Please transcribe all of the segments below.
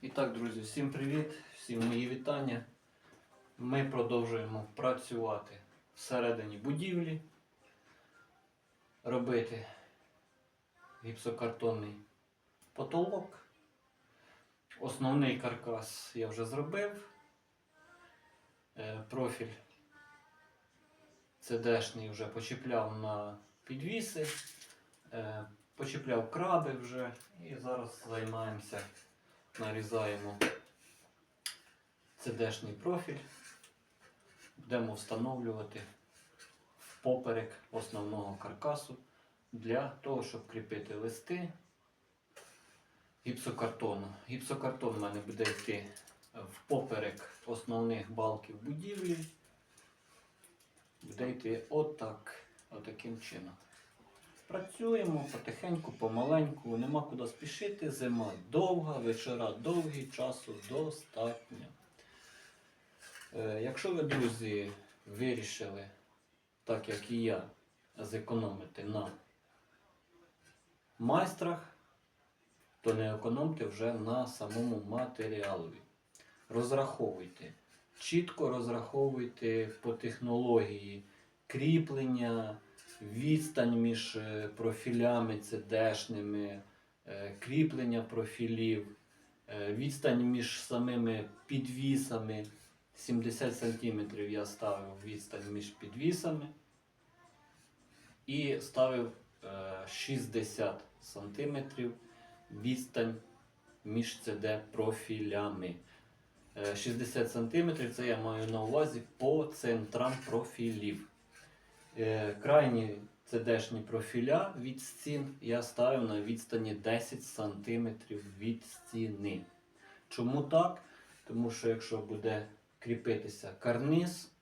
І так, друзі, всім привіт, всім мої вітання. Ми продовжуємо працювати всередині будівлі, робити гіпсокартонний потолок. Основний каркас я вже зробив. Е, Профіль CD-шний вже почіпляв на підвіси, е, почіпляв краби вже і зараз займаємося нарізаємо CD-шний профіль, будемо встановлювати в поперек основного каркасу для того, щоб кріпити листи гіпсокартону. Гіпсокартон у мене буде йти в поперек основних балків будівлі. Буде йти отак, отаким чином. Працюємо потихеньку, помаленьку, нема куди спішити. Зима довга, вечора довгі, часу достатньо. Е, якщо ви, друзі, вирішили, так як і я, зекономити на майстрах, то не економте вже на самому матеріалові. Розраховуйте. Чітко розраховуйте по технології кріплення відстань між е, профілями CD-шними, е, кріплення профілів, е, відстань між самими підвісами. 70 см я ставив відстань між підвісами і ставив е, 60 см відстань між CD профілями. Е, 60 см це я маю на увазі по центрам профілів. Е, Крайні CD-шні профіля від стін я ставив на відстані 10 см від стіни. Чому так? Тому що якщо буде кріпитися карниз,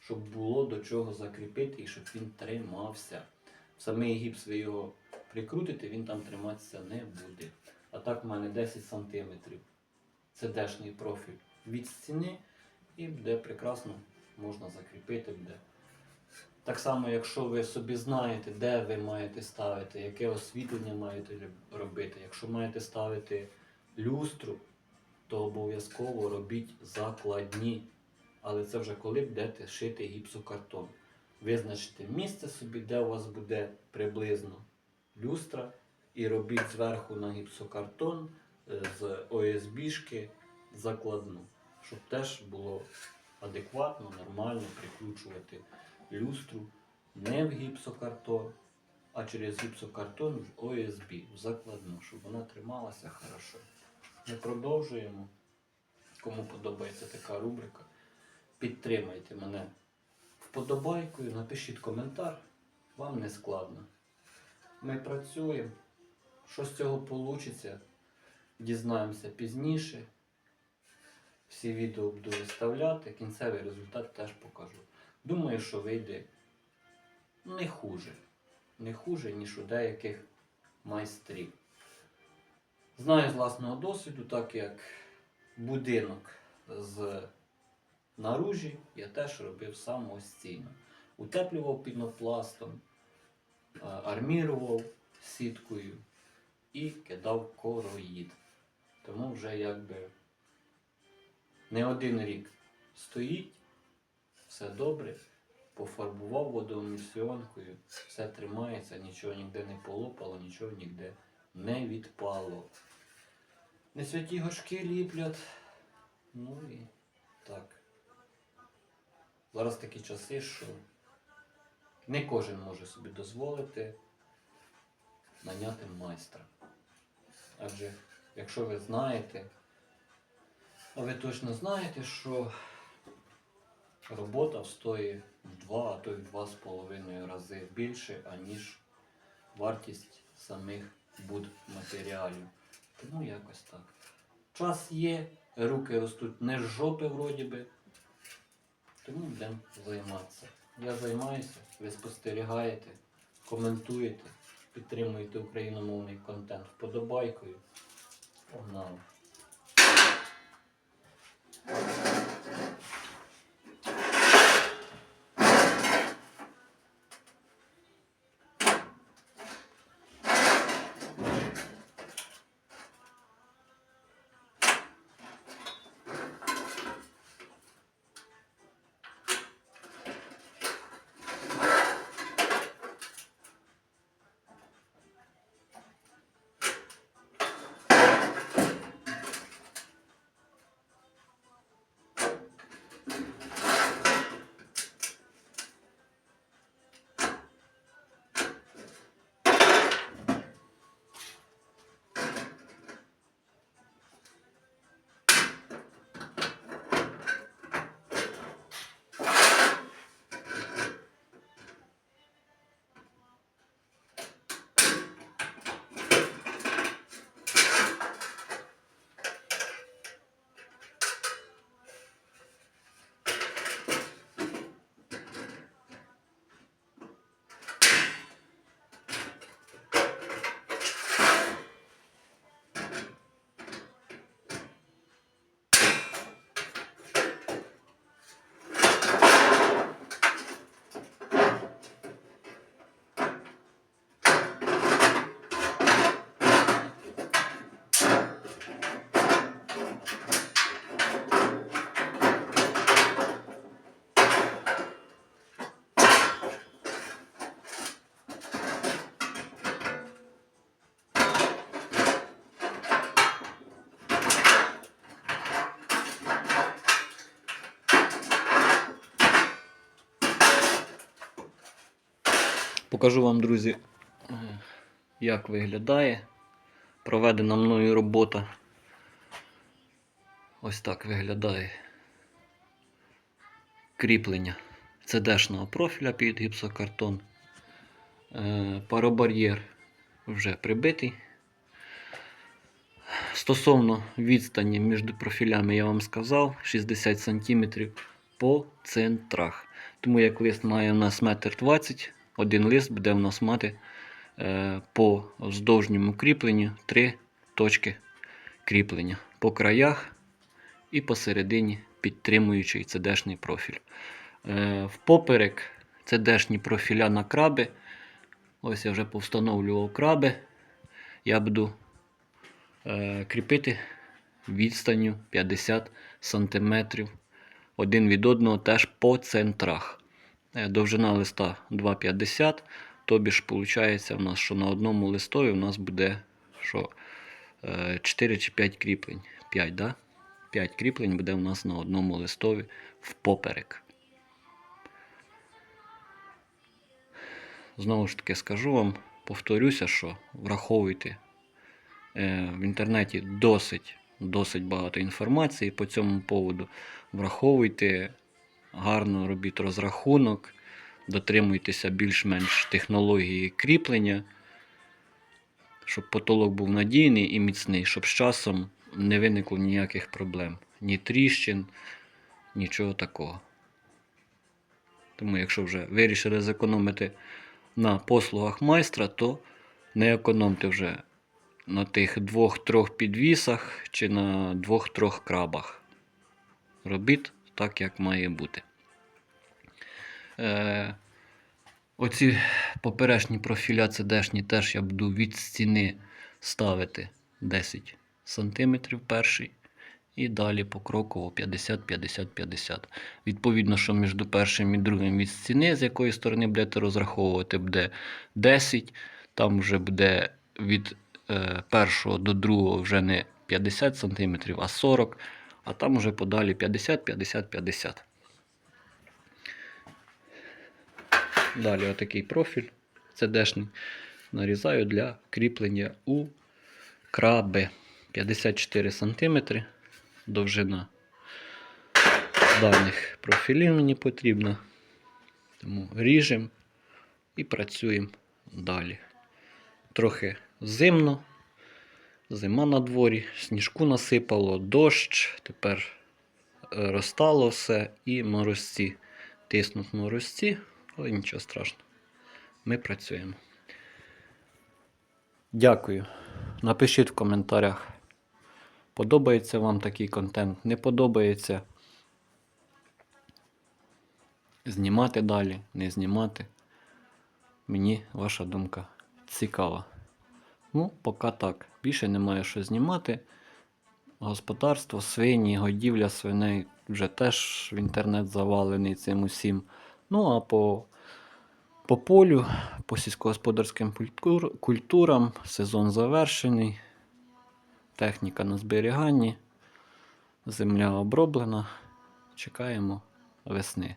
щоб було до чого закріпити і щоб він тримався. Самий гіпс ви його прикрутите, він там триматися не буде. А так в мене 10 см CD-шний профіль від стіни і буде прекрасно можна закріпити. Буде. Так само, якщо ви собі знаєте, де ви маєте ставити, яке освітлення маєте робити. Якщо маєте ставити люстру, то обов'язково робіть закладні. Але це вже коли будете шити гіпсокартон. Визначте місце собі, де у вас буде приблизно люстра, і робіть зверху на гіпсокартон е, з ОСБшки закладну, щоб теж було адекватно, нормально прикручувати люстру не в гіпсокартон, а через гіпсокартон в ОСБ, в закладну, щоб вона трималася хорошо. Ми продовжуємо. Кому подобається така рубрика, підтримайте мене вподобайкою, напишіть коментар, вам не складно. Ми працюємо. Що з цього вийде, дізнаємося пізніше. Всі відео буду виставляти, кінцевий результат теж покажу. Думаю, що вийде не хуже. Не хуже, ніж у деяких майстрів. Знаю з власного досвіду, так як будинок з наружі я теж робив самостійно. Утеплював пінопластом, армірував сіткою і кидав короїд. Тому вже якби не один рік стоїть, все добре, пофарбував водоемульсіонкою, все тримається, нічого ніде не полопало, нічого ніде не відпало. Не святі горшки ліплять. Ну і так. Зараз такі часи, що не кожен може собі дозволити наняти майстра. Адже якщо ви знаєте, а ви точно знаєте, що робота стоїть в два, а то й в два з половиною рази більше, аніж вартість самих будматеріалів. Тому якось так. Час є, руки ростуть не з жопи вроді би. Тому будемо займатися. Я займаюся, ви спостерігаєте, коментуєте, підтримуєте україномовний контент вподобайкою. Погнали! Покажу вам, друзі, як виглядає проведена мною робота. Ось так виглядає кріплення CD-шного профіля під гіпсокартон. Е, Паробар'єр вже прибитий. Стосовно відстані між профілями я вам сказав 60 см по центрах. Тому як лист має у нас 1,20 м, один лист буде у нас мати е, по вздовжньому кріпленню три точки кріплення по краях і посередині підтримуючий CD-шний профіль. Е, Впоперек CD-шні профіля на краби. Ось я вже повстановлював краби. Я буду е, кріпити відстанню 50 см один від одного теж по центрах. Е, Довжина листа 2,50 Тобі ж виходить у нас, що на одному листові у нас буде що, е, 4 чи 5 кріплень. 5, да? 5 кріплень буде у нас на одному листові впоперек. Знову ж таки скажу вам, повторюся, що враховуйте е, в інтернеті досить, досить багато інформації по цьому поводу. Враховуйте, гарно робіть розрахунок, дотримуйтеся більш-менш технології кріплення, щоб потолок був надійний і міцний, щоб з часом не виникло ніяких проблем. Ні тріщин, нічого такого. Тому, якщо вже вирішили зекономити на послугах майстра, то не економте вже на тих двох-трьох підвісах чи на двох-трьох крабах. Робіть так, як має бути. Е, оці поперечні профіля CD-шні теж я буду від стіни ставити 10 см перший. І далі покроково 50-50-50. Відповідно, що між першим і другим від стіни, з якої сторони будете розраховувати, буде 10. Там вже буде від е, першого до другого вже не 50 см, а 40 а там вже подалі 50-50-50. Далі отакий профіль CD-шний нарізаю для кріплення у краби 54 см довжина даних профілів мені потрібна. Тому ріжемо і працюємо далі. Трохи зимно, зима на дворі, сніжку насипало, дощ, тепер е, розтало все і морозці. Тиснуть морозці, але нічого страшного. Ми працюємо. Дякую. Напишіть в коментарях. Подобається вам такий контент, не подобається. Знімати далі, не знімати. Мені ваша думка цікава. Ну, поки так. Більше немає що знімати. Господарство, свині, годівля свиней вже теж в інтернет завалений цим усім. Ну, а по, по полю, по сільськогосподарським культур, культурам сезон завершений. Техніка на зберіганні. Земля оброблена. Чекаємо весни.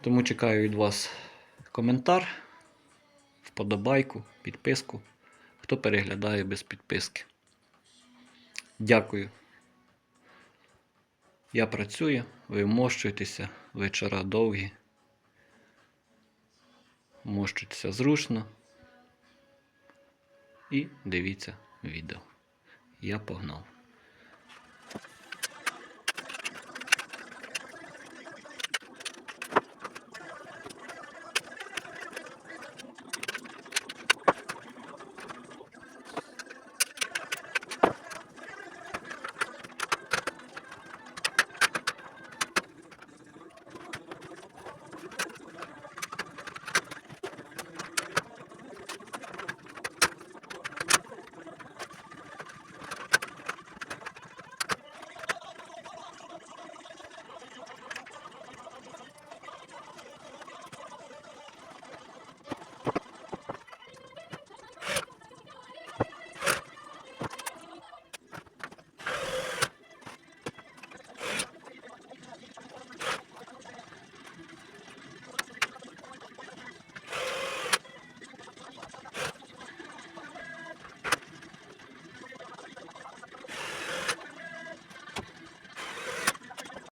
Тому чекаю від вас коментар, вподобайку, підписку. Хто переглядає без підписки. Дякую. Я працюю, ви вмощуєтеся, вечора довгі. Вмощуйтеся зручно. І дивіться відео. Я погнав.